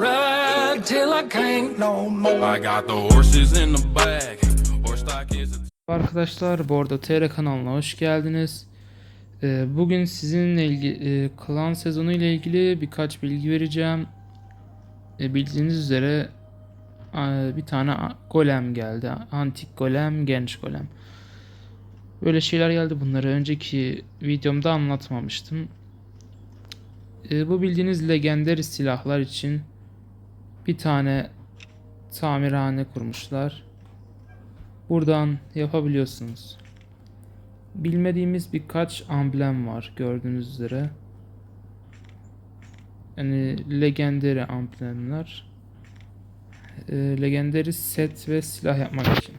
Ride till I can't no more. I got the horses in the back. Horse stock is a Arkadaşlar Bordo TR kanalına hoş geldiniz. Ee, Bugün sizinle ilgili klan sezonu ile ilgili birkaç bilgi vereceğim. Ee, Bildiğiniz üzere e, bir tane golem geldi. Antik golem, genç golem. Böyle şeyler geldi. Bunları önceki videomda anlatmamıştım. Ee, Bu bildiğiniz legendary silahlar için bir tane tamirhane kurmuşlar. Buradan yapabiliyorsunuz. Bilmediğimiz birkaç amblem var gördüğünüz üzere. Yani legendary amblemler. Ee, legendary set ve silah yapmak için.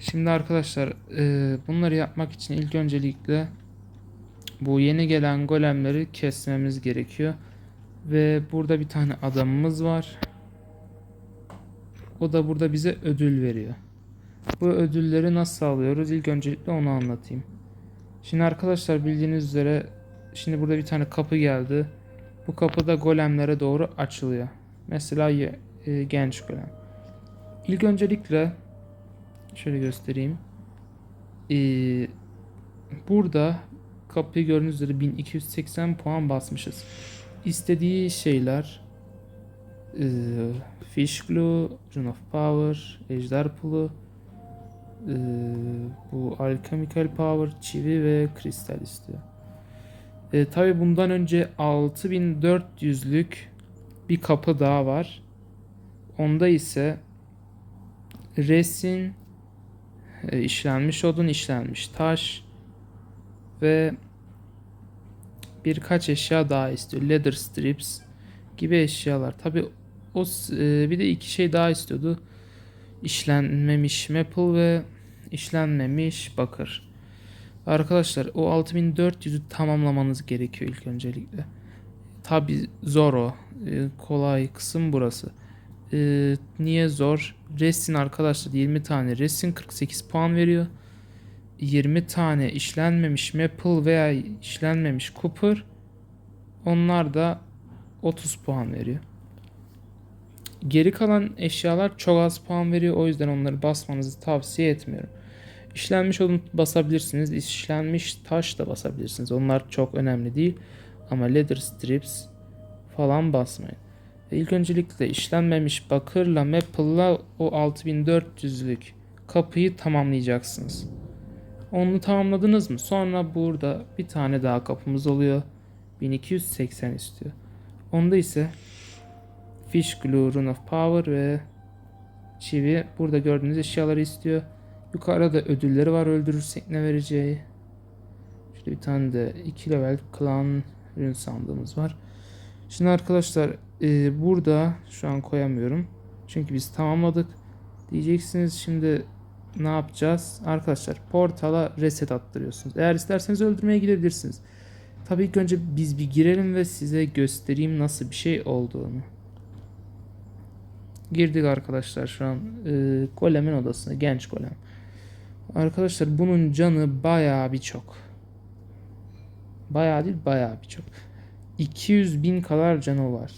Şimdi arkadaşlar e, bunları yapmak için ilk öncelikle bu yeni gelen golemleri kesmemiz gerekiyor. Ve burada bir tane adamımız var. O da burada bize ödül veriyor. Bu ödülleri nasıl alıyoruz? İlk öncelikle onu anlatayım. Şimdi arkadaşlar bildiğiniz üzere şimdi burada bir tane kapı geldi. Bu kapı da golemlere doğru açılıyor. Mesela e, genç golem. İlk öncelikle şöyle göstereyim. Ee, burada kapıyı gördüğünüz üzere 1280 puan basmışız. İstediği şeyler ee, Fish Glue, Rune of Power, Ejder Pulu, ee, bu Alchemical Power, Çivi ve Kristal istiyor. Ee, Tabi bundan önce 6400'lük bir kapı daha var. Onda ise resin, e, işlenmiş odun, işlenmiş taş ve birkaç eşya daha istiyor. Leather strips gibi eşyalar. Tabi o e, bir de iki şey daha istiyordu. İşlenmemiş maple ve işlenmemiş bakır. Arkadaşlar o 6400'ü tamamlamanız gerekiyor ilk öncelikle. Tabi zor o. E, kolay kısım burası. E, niye zor? Resin arkadaşlar 20 tane resin 48 puan veriyor. 20 tane işlenmemiş maple veya işlenmemiş copper onlar da 30 puan veriyor. Geri kalan eşyalar çok az puan veriyor. O yüzden onları basmanızı tavsiye etmiyorum. İşlenmiş odun basabilirsiniz. İşlenmiş taş da basabilirsiniz. Onlar çok önemli değil. Ama leather strips falan basmayın. Ve ilk öncelikle işlenmemiş bakırla maple'la o 6400'lük kapıyı tamamlayacaksınız. Onu tamamladınız mı? Sonra burada bir tane daha kapımız oluyor. 1280 istiyor. Onda ise Fish Glue, Rune of Power ve Çivi burada gördüğünüz eşyaları istiyor. Yukarıda ödülleri var öldürürsek ne vereceği. Şurada bir tane de 2 level clan ürün sandığımız var. Şimdi arkadaşlar e, burada şu an koyamıyorum. Çünkü biz tamamladık. Diyeceksiniz şimdi ne yapacağız? Arkadaşlar portala reset attırıyorsunuz. Eğer isterseniz öldürmeye gidebilirsiniz. Tabii ilk önce biz bir girelim ve size göstereyim nasıl bir şey olduğunu. Girdik arkadaşlar şu an e, golemin odasına. Genç golem. Arkadaşlar bunun canı bayağı bir çok. Bayağı değil bayağı bir çok. 200 bin kadar canı var.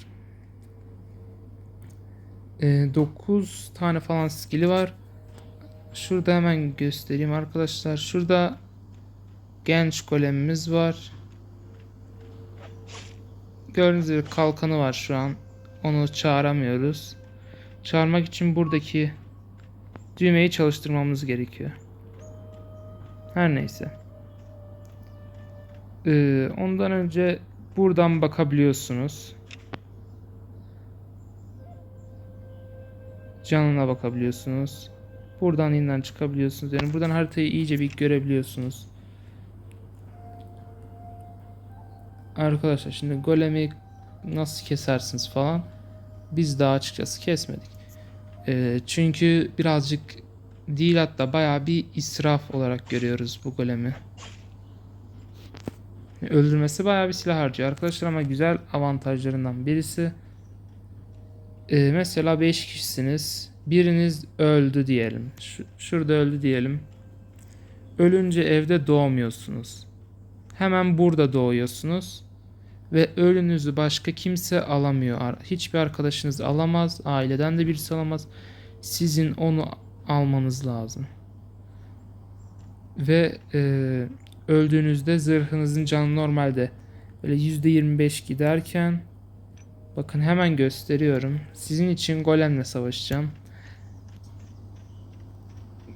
E, 9 tane falan skill'i var. Şurada hemen göstereyim arkadaşlar. Şurada genç golemimiz var. Gördüğünüz gibi kalkanı var şu an. Onu çağıramıyoruz. Çağırmak için buradaki düğmeyi çalıştırmamız gerekiyor. Her neyse. Ee, ondan önce buradan bakabiliyorsunuz. Canına bakabiliyorsunuz. Buradan yeniden çıkabiliyorsunuz. Yani buradan haritayı iyice bir görebiliyorsunuz. Arkadaşlar şimdi golemi nasıl kesersiniz falan. Biz daha açıkçası kesmedik. Ee, çünkü birazcık değil hatta bayağı bir israf olarak görüyoruz bu golemi. Öldürmesi bayağı bir silah harcıyor arkadaşlar ama güzel avantajlarından birisi. Ee, mesela 5 kişisiniz. Biriniz öldü diyelim. Şu, şurada öldü diyelim. Ölünce evde doğmuyorsunuz. Hemen burada doğuyorsunuz. Ve ölünüzü başka kimse alamıyor. Hiçbir arkadaşınız alamaz. Aileden de birisi alamaz. Sizin onu almanız lazım. Ve e, öldüğünüzde zırhınızın canı normalde böyle %25 giderken bakın hemen gösteriyorum. Sizin için golemle savaşacağım.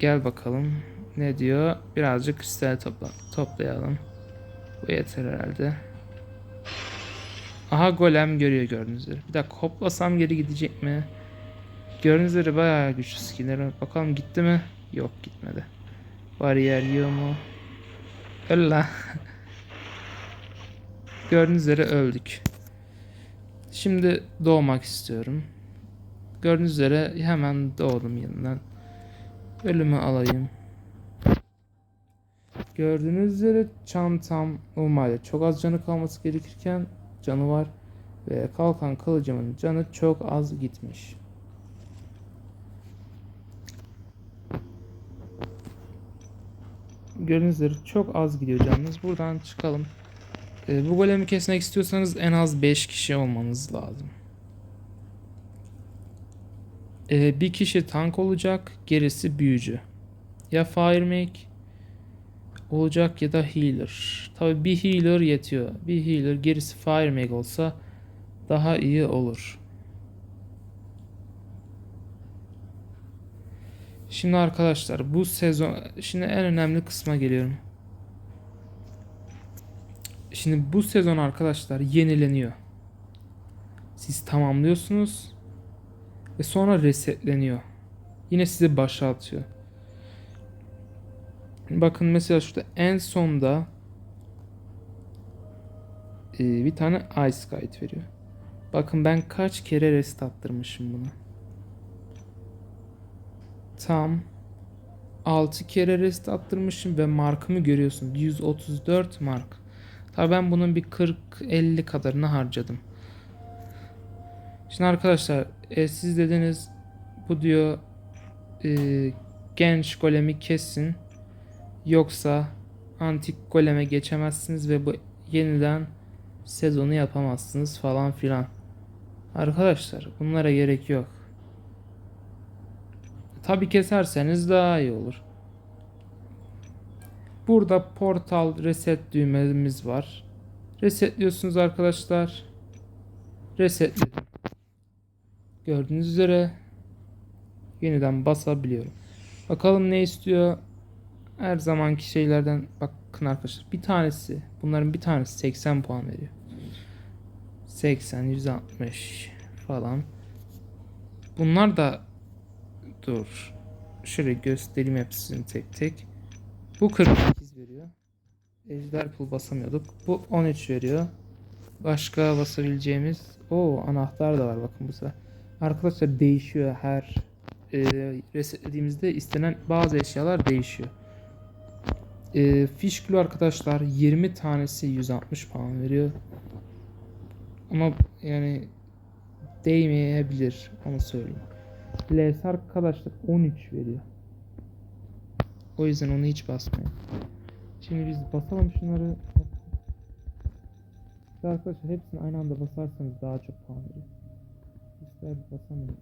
Gel bakalım. Ne diyor? Birazcık kristal topla toplayalım. Bu yeter herhalde. Aha golem görüyor gördüğünüz üzere. Bir dakika hoplasam geri gidecek mi? Gördüğünüz üzere bayağı güçlü skill'ler. Bakalım gitti mi? Yok gitmedi. Bariyer yiyor mu? Öl lan. Gördüğünüz üzere öldük. Şimdi doğmak istiyorum. Gördüğünüz üzere hemen doğdum yeniden. Ölümü alayım. Gördüğünüz üzere çantam normalde çok az canı kalması gerekirken canı var. Ve kalkan kılıcımın canı çok az gitmiş. Gördüğünüz üzere çok az gidiyor canınız. Buradan çıkalım. Ee, bu golemi kesmek istiyorsanız en az 5 kişi olmanız lazım. Ee, bir kişi tank olacak, gerisi büyücü. Ya Fire Mage olacak ya da Healer. Tabi bir Healer yetiyor. Bir Healer gerisi Fire Mage olsa daha iyi olur. Şimdi arkadaşlar bu sezon şimdi en önemli kısma geliyorum. Şimdi bu sezon arkadaşlar yenileniyor. Siz tamamlıyorsunuz ve sonra resetleniyor. Yine sizi başa atıyor. Bakın mesela şurada en sonda e, bir tane Ice Guide veriyor. Bakın ben kaç kere rest attırmışım bunu. Tam 6 kere rest attırmışım ve markımı görüyorsun. 134 mark. Tabii ben bunun bir 40-50 kadarını harcadım. Şimdi arkadaşlar e, siz dediniz bu diyor e, genç golemi kessin yoksa antik goleme geçemezsiniz ve bu yeniden sezonu yapamazsınız falan filan. Arkadaşlar bunlara gerek yok. Tabi keserseniz daha iyi olur. Burada portal reset düğmemiz var. Resetliyorsunuz arkadaşlar. Resetledim. Gördüğünüz üzere yeniden basabiliyorum. Bakalım ne istiyor? Her zamanki şeylerden bakın arkadaşlar. Bir tanesi bunların bir tanesi 80 puan veriyor. 80, 160 falan. Bunlar da dur. Şöyle göstereyim hepsini tek tek. Bu 48 veriyor. Ejder pul basamıyorduk. Bu 13 veriyor. Başka basabileceğimiz o anahtar da var bakın bu sefer. Arkadaşlar değişiyor her e, resetlediğimizde istenen bazı eşyalar değişiyor. E, fiş glue arkadaşlar 20 tanesi 160 puan veriyor. Ama yani değmeyebilir onu söyleyeyim. LS arkadaşlar 13 veriyor. O yüzden onu hiç basmayın. Şimdi biz basalım şunları. Arkadaşlar hepsini aynı anda basarsanız daha çok puan veriyor. İster basamıyoruz.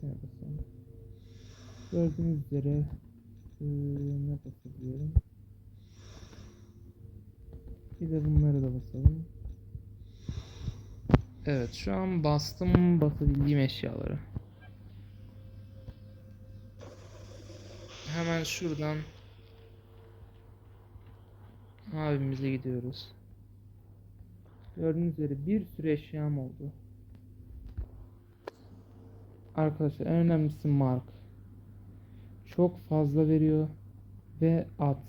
Şuna basalım. Gördüğünüz üzere ee, ne basabiliyorum? Bir de bunları da basalım. Evet şu an bastım basabildiğim eşyaları. Hemen şuradan abimize gidiyoruz. Gördüğünüz üzere bir sürü eşyam oldu. Arkadaşlar en önemlisi mark. Çok fazla veriyor ve at.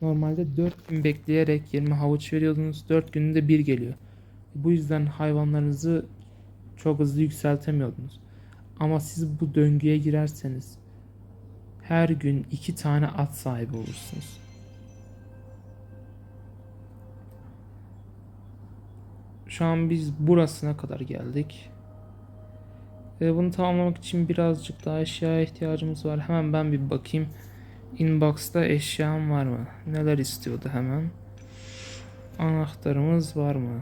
Normalde 4 gün bekleyerek 20 havuç veriyordunuz. 4 günde bir geliyor. Bu yüzden hayvanlarınızı çok hızlı yükseltemiyordunuz. Ama siz bu döngüye girerseniz her gün iki tane at sahibi olursunuz. Şu an biz burasına kadar geldik. Ve bunu tamamlamak için birazcık daha eşyaya ihtiyacımız var. Hemen ben bir bakayım. Inbox'ta eşyam var mı? Neler istiyordu hemen. Anahtarımız var mı?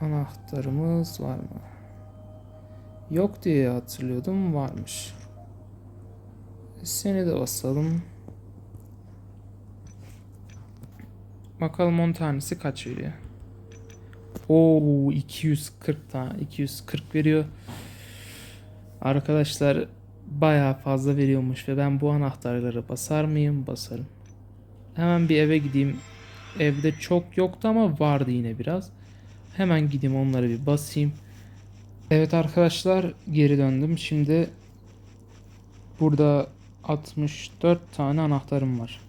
Anahtarımız var mı? Yok diye hatırlıyordum varmış. Seni de basalım. Bakalım 10 tanesi kaç veriyor? Oo 240 tane 240 veriyor. Arkadaşlar bayağı fazla veriyormuş ve ben bu anahtarları basar mıyım? Basarım. Hemen bir eve gideyim. Evde çok yoktu ama vardı yine biraz. Hemen gideyim onları bir basayım. Evet arkadaşlar geri döndüm. Şimdi burada 64 tane anahtarım var.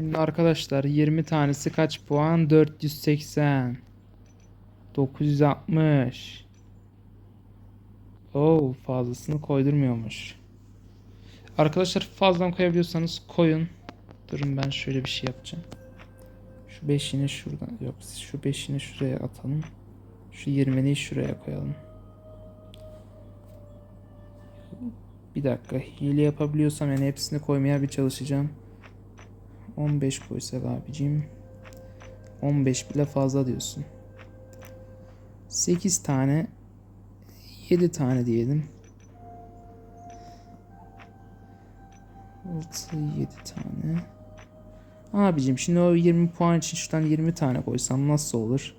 Şimdi arkadaşlar 20 tanesi kaç puan? 480. 960. Oo fazlasını koydurmuyormuş. Arkadaşlar fazladan koyabiliyorsanız koyun. Durun ben şöyle bir şey yapacağım. Şu 5'ini şuradan yok şu 5'ini şuraya atalım. Şu 20'ni şuraya koyalım. Bir dakika hile yapabiliyorsam yani hepsini koymaya bir çalışacağım. 15 koysak abicim. 15 bile fazla diyorsun. 8 tane 7 tane diyelim. 6 7 tane. Abicim şimdi o 20 puan için şuradan 20 tane koysam nasıl olur?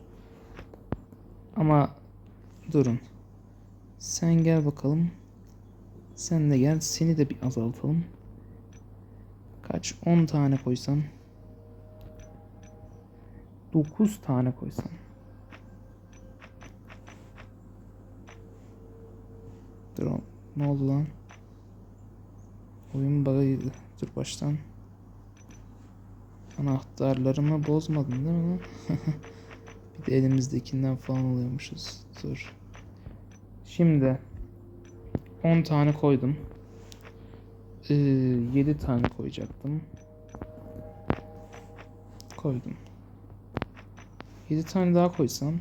Ama durun. Sen gel bakalım. Sen de gel. Seni de bir azaltalım. Kaç? 10 tane koysam. 9 tane koysam. Dur ne oldu lan? Oyun bug'ıydı. Dur baştan. Anahtarlarımı bozmadın değil mi lan? bir de elimizdekinden falan alıyormuşuz. Dur. Şimdi 10 tane koydum. Ee, 7 tane koyacaktım. Koydum. 7 tane daha koysam.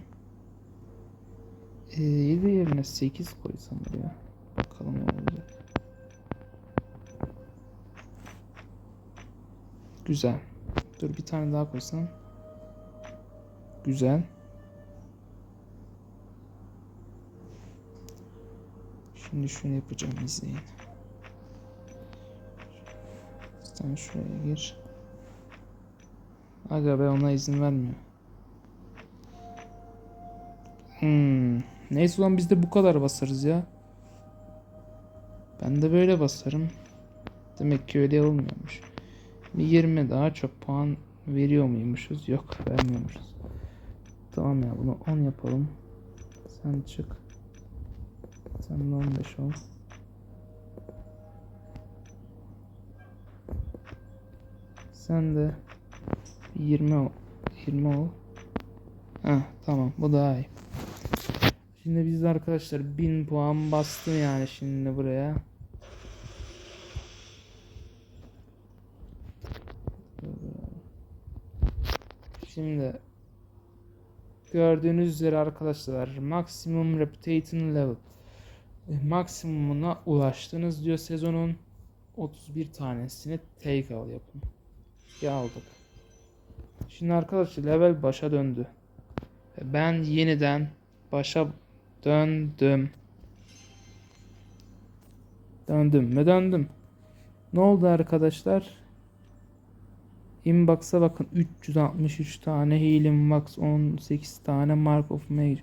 Ee, 7 yerine 8 koysam buraya. Bakalım ne olacak. Güzel. Dur bir tane daha koysam. Güzel. Şimdi şunu yapacağım izleyin. Sen şuraya gir. Aga be ona izin vermiyor. Hmm. Neyse ulan biz de bu kadar basarız ya. Ben de böyle basarım. Demek ki öyle olmuyormuş. Bir 20 daha çok puan veriyor muymuşuz? Yok vermiyormuşuz. Tamam ya bunu 10 yapalım. Sen çık. Sen de 15 ol. Sen de 20 ol. 20 ol. Heh, tamam bu daha iyi. Şimdi biz de arkadaşlar 1000 puan bastım yani şimdi buraya. Şimdi gördüğünüz üzere arkadaşlar maksimum reputation level e, maksimumuna ulaştınız diyor sezonun 31 tanesini take al yapın. Ya aldık. Şimdi arkadaşlar level başa döndü. Ve Ben yeniden başa döndüm. Döndüm mü döndüm. Ne oldu arkadaşlar? Inbox'a bakın 363 tane Healing Box 18 tane Mark of Mage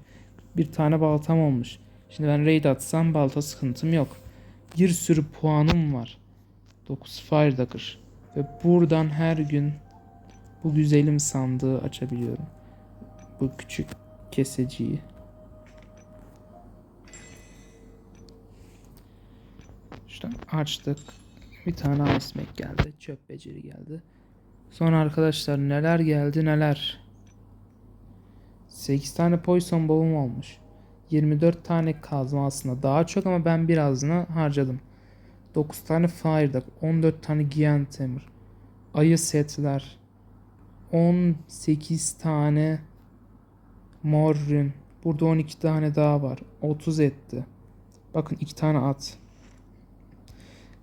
bir tane baltam olmuş. Şimdi ben raid atsam balta sıkıntım yok. Bir sürü puanım var. 9 Fire Dagger. Ve buradan her gün bu güzelim sandığı açabiliyorum. Bu küçük keseciyi. İşte açtık. Bir tane Mac geldi. Çöp beceri geldi. Sonra arkadaşlar neler geldi neler. 8 tane Poison Ball'um olmuş. 24 tane kazma aslında daha çok ama ben birazını harcadım. 9 tane Fire Dog, 14 tane Hammer. Ayı setler. 18 tane Mor rün. Burada 12 tane daha var. 30 etti. Bakın iki tane at.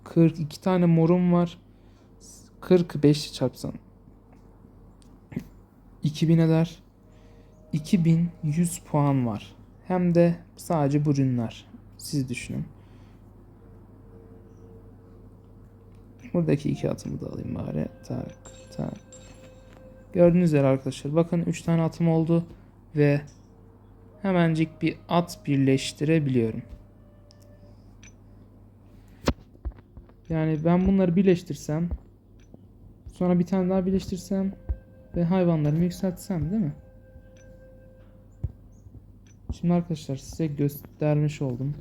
42 tane morum var. 45 çarpsan 2000 eder. 2100 puan var. Hem de sadece bu ürünler. Siz düşünün. Buradaki iki atımı da alayım bari. Tak tak. Gördüğünüz üzere arkadaşlar. Bakın 3 tane atım oldu. Ve hemencik bir at birleştirebiliyorum. Yani ben bunları birleştirsem sonra bir tane daha birleştirsem ve hayvanlarımı yükseltsem değil mi? Şimdi arkadaşlar size göstermiş oldum.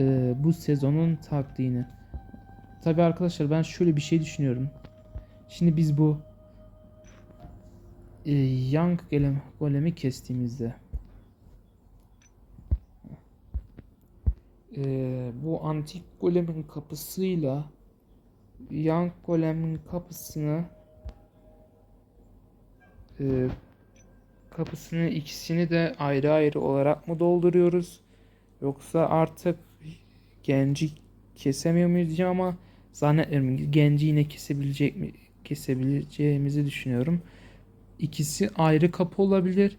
Ee, bu sezonun taktiğini. Tabi arkadaşlar ben şöyle bir şey düşünüyorum. Şimdi biz bu e, Young golem, golemi kestiğimizde e, bu antik golemin kapısıyla Young golemin kapısını e, kapısını ikisini de ayrı ayrı olarak mı dolduruyoruz? Yoksa artık genci kesemiyor muyuz diyeceğim ama zannetmiyorum. Genci yine kesebilecek mi kesebileceğimizi düşünüyorum. İkisi ayrı kapı olabilir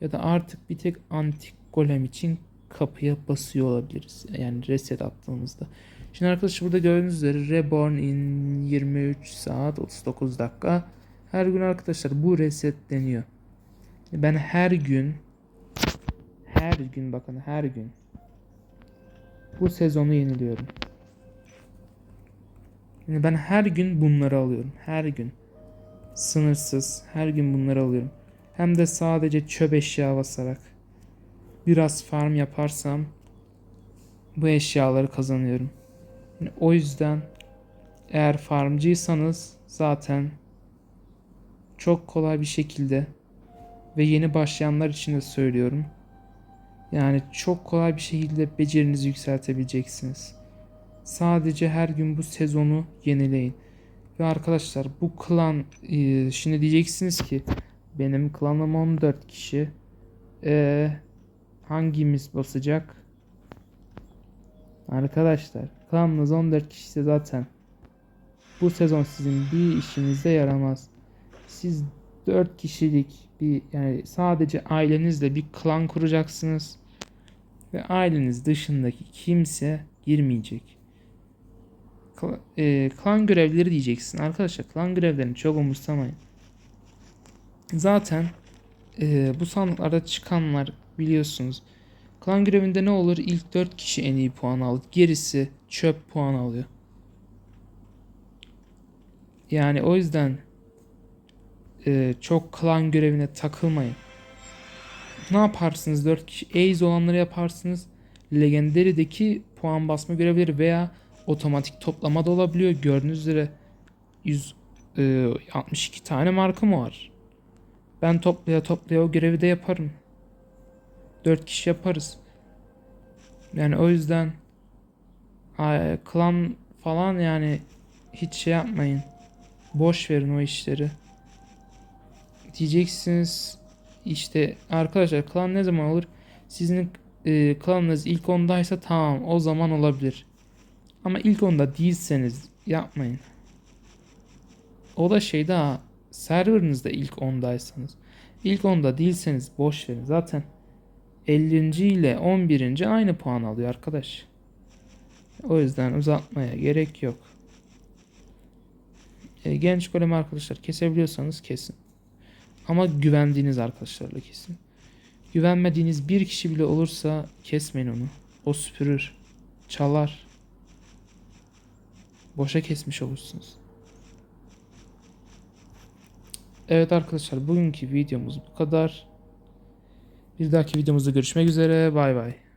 ya da artık bir tek antik golem için kapıya basıyor olabiliriz. Yani reset attığımızda. Şimdi arkadaşlar burada gördüğünüz üzere Reborn in 23 saat 39 dakika. Her gün arkadaşlar bu resetleniyor. Ben her gün her gün bakın her gün bu sezonu yeniliyorum. Yani ben her gün bunları alıyorum. Her gün. Sınırsız. Her gün bunları alıyorum. Hem de sadece çöp eşya basarak. Biraz farm yaparsam bu eşyaları kazanıyorum. Yani o yüzden eğer farmcıysanız zaten çok kolay bir şekilde ve yeni başlayanlar için de söylüyorum. Yani çok kolay bir şekilde becerinizi yükseltebileceksiniz. Sadece her gün bu sezonu yenileyin. Ve arkadaşlar bu klan e, şimdi diyeceksiniz ki benim klanım 14 kişi. E, hangimiz basacak? Arkadaşlar klanınız 14 kişi zaten bu sezon sizin bir işinize yaramaz. Siz 4 kişilik bir yani sadece ailenizle bir klan kuracaksınız. Ve aileniz dışındaki kimse girmeyecek. Kla- e, klan görevleri diyeceksin. Arkadaşlar klan görevlerini çok umursamayın. Zaten e, bu sandıklarda çıkanlar biliyorsunuz. Klan görevinde ne olur? İlk 4 kişi en iyi puan alır. Gerisi çöp puan alıyor. Yani o yüzden e, çok klan görevine takılmayın. Ne yaparsınız 4 kişi? Ace olanları yaparsınız. Legendary'deki puan basma görevleri veya otomatik toplama da olabiliyor. Gördüğünüz üzere 162 tane markam var. Ben toplaya toplaya o görevi de yaparım. 4 kişi yaparız. Yani o yüzden klan falan yani hiç şey yapmayın. Boş verin o işleri. Diyeceksiniz işte arkadaşlar klan ne zaman olur? Sizin e, klanınız ilk 10'daysa tamam o zaman olabilir. Ama ilk 10'da değilseniz yapmayın. O da şey daha serverinizde ilk 10'daysanız. İlk 10'da değilseniz boş verin. Zaten 50. ile 11. aynı puan alıyor arkadaş. O yüzden uzatmaya gerek yok. E, genç golem arkadaşlar kesebiliyorsanız kesin. Ama güvendiğiniz arkadaşlarla kesin. Güvenmediğiniz bir kişi bile olursa kesmeyin onu. O süpürür. Çalar. Boşa kesmiş olursunuz. Evet arkadaşlar bugünkü videomuz bu kadar. Bir dahaki videomuzda görüşmek üzere. Bay bay.